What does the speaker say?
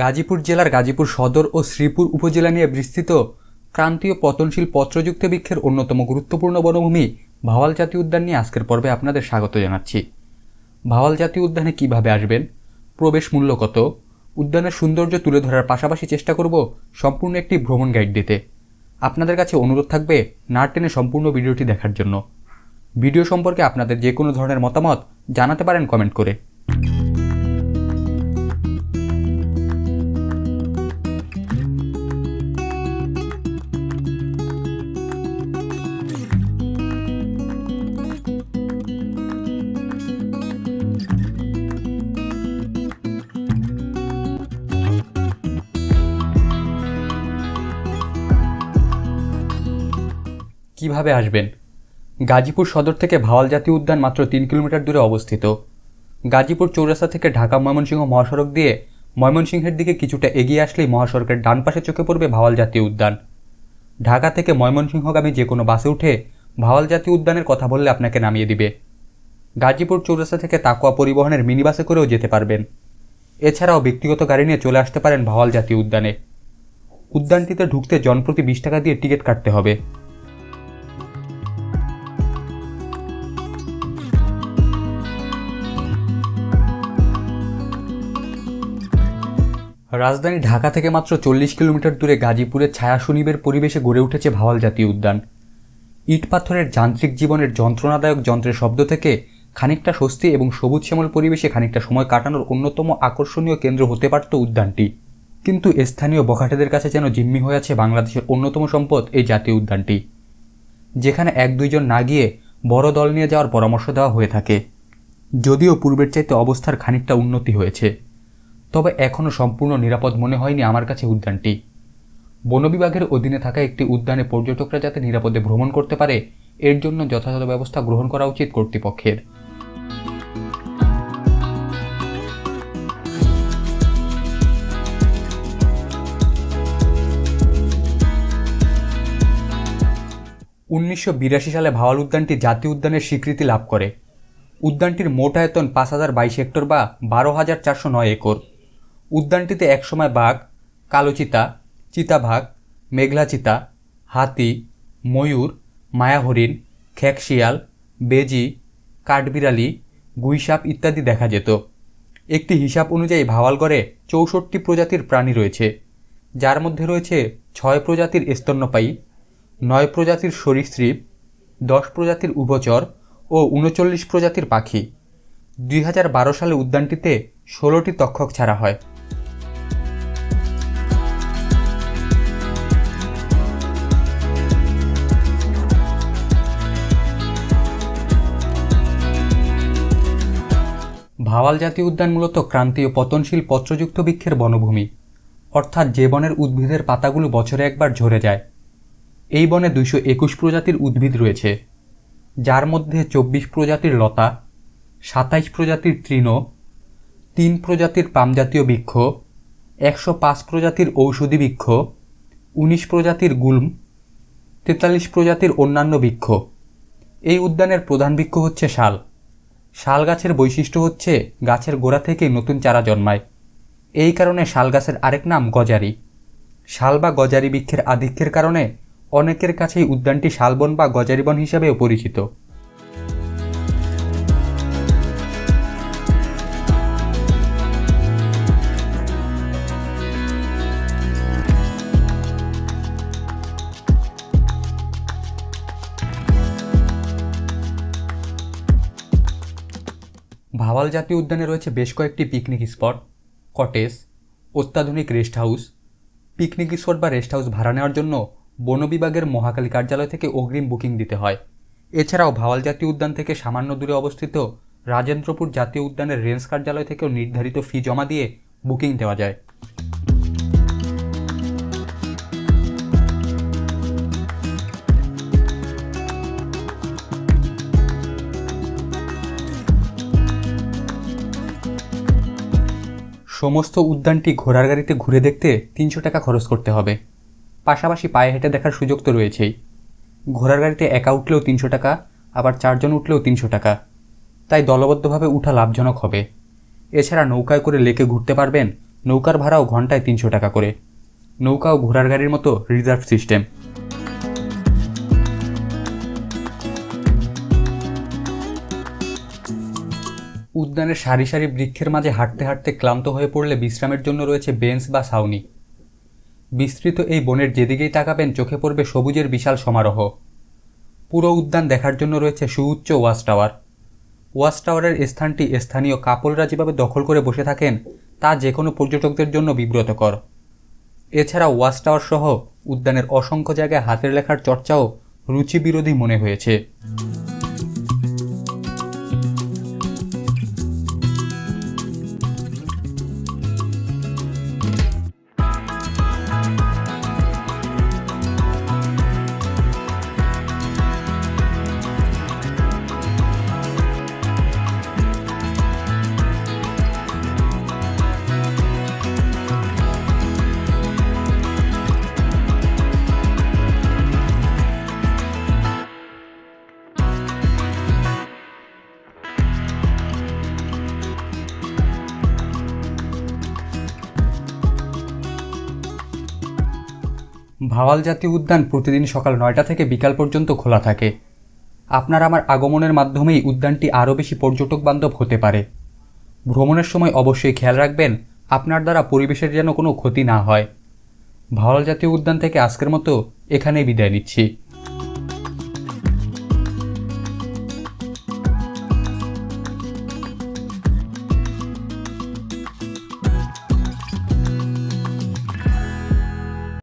গাজীপুর জেলার গাজীপুর সদর ও শ্রীপুর উপজেলা নিয়ে বিস্তৃত ক্রান্তীয় পতনশীল পত্রযুক্ত বৃক্ষের অন্যতম গুরুত্বপূর্ণ বনভূমি ভাওয়াল জাতীয় উদ্যান নিয়ে আজকের পর্বে আপনাদের স্বাগত জানাচ্ছি। ভাওয়াল জাতীয় উদ্যানে কীভাবে আসবেন? প্রবেশ মূল্য কত? উদ্যানের সৌন্দর্য তুলে ধরার পাশাপাশি চেষ্টা করব সম্পূর্ণ একটি ভ্রমণ গাইড দিতে। আপনাদের কাছে অনুরোধ থাকবে না টেনে সম্পূর্ণ ভিডিওটি দেখার জন্য। ভিডিও সম্পর্কে আপনাদের যে কোনো ধরনের মতামত জানাতে পারেন কমেন্ট করে। কীভাবে আসবেন? গাজীপুর সদর থেকে ভাওয়াল জাতীয় উদ্যান মাত্র তিন কিলোমিটার দূরে অবস্থিত। গাজীপুর চৌরাস্তা থেকে ঢাকা ময়মনসিংহ মহাসড়ক দিয়ে ময়মনসিংহের দিকে কিছুটা এগিয়ে আসলেই মহাসড়কের ডান পাশে চোখে পড়বে ভাওয়াল জাতীয় উদ্যান। ঢাকা থেকে ময়মনসিংহগামী যে কোনো বাসে উঠে ভাওয়াল জাতীয় উদ্যানের কথা বললে আপনাকে নামিয়ে দিবে। গাজীপুর চৌরাস্তা থেকে তাকুয়া পরিবহনের মিনি বাসে করেও যেতে পারবেন। এছাড়াও ব্যক্তিগত গাড়ি নিয়ে চলে আসতে পারেন ভাওয়াল জাতীয় উদ্যানে। উদ্যানটিতে ঢুকতে জনপ্রতি বিশ টাকা দিয়ে টিকিট কাটতে হবে। রাজধানী ঢাকা থেকে মাত্র চল্লিশ কিলোমিটার দূরে গাজীপুরের ছায়া সুনিবের পরিবেশে গড়ে উঠেছে ভাওয়াল জাতীয় উদ্যান। ইট পাথরের যান্ত্রিক জীবনের যন্ত্রণাদায়ক যন্ত্রের শব্দ থেকে খানিকটা স্বস্তি এবং সবুজ শ্যামল পরিবেশে খানিকটা সময় কাটানোর অন্যতম আকর্ষণীয় কেন্দ্র হতে পারত উদ্যানটি। কিন্তু স্থানীয় বখাটেদের কাছে যেন জিম্মি হয়ে আছে বাংলাদেশের অন্যতম সম্পদ এই জাতীয় উদ্যানটি। যেখানে এক দুইজন না গিয়ে বড় দল নিয়ে যাওয়ার পরামর্শ দেওয়া হয়ে থাকে। যদিও পূর্বের চাইতে অবস্থার খানিকটা উন্নতি হয়েছে। তবে এখনও সম্পূর্ণ নিরাপদ মনে হয়নি আমার কাছে উদ্যানটি। বন বিভাগের অধীনে থাকা একটি উদ্যানে পর্যটকরা যাতে নিরাপদে ভ্রমণ করতে পারে, এর জন্য যথাযথ ব্যবস্থা গ্রহণ করা উচিত কর্তৃপক্ষের। উনিশশো বিরাশি সালে ভাওয়াল উদ্যানটি জাতীয় উদ্যানের স্বীকৃতি লাভ করে। উদ্যানটির মোট আয়তন পাঁচ হাজার বাইশ হেক্টর বা বারো হাজার চারশো নয় একর। উদ্যানটিতে একসময় বাঘ কালোচিতা চিতাবাঘ মেঘলা চিতা, হাতি, ময়ূর মায়াহরিণ খেকশিয়াল বেজি, কাঠবিড়ালি, গুইসাপ ইত্যাদি দেখা যেত। একটি হিসাব অনুযায়ী ভাওয়ালগড়ে চৌষট্টি প্রজাতির প্রাণী রয়েছে। যার মধ্যে রয়েছে ছয় প্রজাতির স্তন্যপায়ী, নয় প্রজাতির সরীসৃপ, দশ প্রজাতির উভচর ও উনচল্লিশ প্রজাতির পাখি। দুই হাজার বারো সালে উদ্যানটিতে ষোলোটি তক্ষক ছাড়া হয়। ভাওয়াল জাতীয় উদ্যান মূলত ক্রান্তীয় পতনশীল পত্রযুক্ত বৃক্ষের বনভূমি। অর্থাৎ যে বনের উদ্ভিদের পাতাগুলো বছরে একবার ঝরে যায়, এই বনে দুইশো একুশ প্রজাতির উদ্ভিদ রয়েছে, যার মধ্যে চব্বিশ প্রজাতির লতা, সাতাইশ প্রজাতির তৃণ, তিন প্রজাতির পামজাতীয় বৃক্ষ, একশো পাঁচ প্রজাতির ঔষধি বৃক্ষ, উনিশ প্রজাতির গুল্ম, তেতাল্লিশ প্রজাতির অন্যান্য বৃক্ষ। এই উদ্যানের প্রধান বৃক্ষ হচ্ছে শাল। শাল গাছের বৈশিষ্ট্য হচ্ছে গাছের গোড়া থেকে নতুন চারা জন্মায়। এই কারণে শাল গাছের আরেক নাম গজারি। শাল বা গজারি বৃক্ষের আধিক্যের কারণে অনেকের কাছেই উদ্যানটি শালবন বা গজারিবন হিসাবেও পরিচিত। ভাওয়াল জাতীয় উদ্যানে রয়েছে বেশ কয়েকটি পিকনিক স্পট কটেজ অত্যাধুনিক রেস্ট হাউস পিকনিক স্পট বা রেস্ট হাউস ভাড়া নেওয়ার জন্য বন বিভাগের মহাকালী কার্যালয় থেকে অগ্রিম বুকিং দিতে হয়। এছাড়াও ভাওয়াল জাতীয় উদ্যান থেকে সামান্য দূরে অবস্থিত রাজেন্দ্রপুর জাতীয় উদ্যানের রেঞ্জ কার্যালয় থেকেও নির্ধারিত ফি জমা দিয়ে বুকিং দেওয়া যায়। সমস্ত উদ্যানটি ঘোড়ার গাড়িতে ঘুরে দেখতে তিনশো টাকা খরচ করতে হবে। পাশাপাশি পায়ে হেঁটে দেখার সুযোগ তো রয়েছেই। ঘোড়ার গাড়িতে একা উঠলেও তিনশো টাকা, আবার চারজন উঠলেও তিনশো টাকা। তাই দলবদ্ধভাবে উঠা লাভজনক হবে। এছাড়া নৌকায় করে লেকে ঘুরতে পারবেন, নৌকার ভাড়াও ঘন্টায় তিনশো টাকা করে। নৌকা ও ঘোড়ার গাড়ির মতো রিজার্ভ সিস্টেম উদ্যানের সারি সারি বৃক্ষের মাঝে হাঁটতে হাঁটতে ক্লান্ত হয়ে পড়লে বিশ্রামের জন্য রয়েছে বেঞ্চ বা ছাউনি। বিস্তৃত এই বনের যেদিকেই তাকাবেন চোখে পড়বে সবুজের বিশাল সমারোহ। পুরো উদ্যান দেখার জন্য রয়েছে সুউচ্চ ওয়াচ টাওয়ার। ওয়াচ টাওয়ারের স্থানটি স্থানীয় কাপলরা যেভাবে দখল করে বসে থাকেন, তা যে কোনো পর্যটকদের জন্য বিব্রতকর। এছাড়া ওয়াচ টাওয়ার সহ উদ্যানের অসংখ্য জায়গায় হাতের লেখার চর্চাও রুচিবিরোধী মনে হয়েছে। ভাওয়াল জাতীয় উদ্যান প্রতিদিন সকাল নয়টা থেকে বিকাল পর্যন্ত খোলা থাকে। আপনার আমার আগমনের মাধ্যমেই উদ্যানটি আরও বেশি পর্যটক বান্ধব হতে পারে। ভ্রমণের সময় অবশ্যই খেয়াল রাখবেন, আপনার দ্বারা পরিবেশের যেন কোনো ক্ষতি না হয়। ভাওয়াল জাতীয় উদ্যান থেকে আজকের মতো এখানেই বিদায় নিচ্ছি।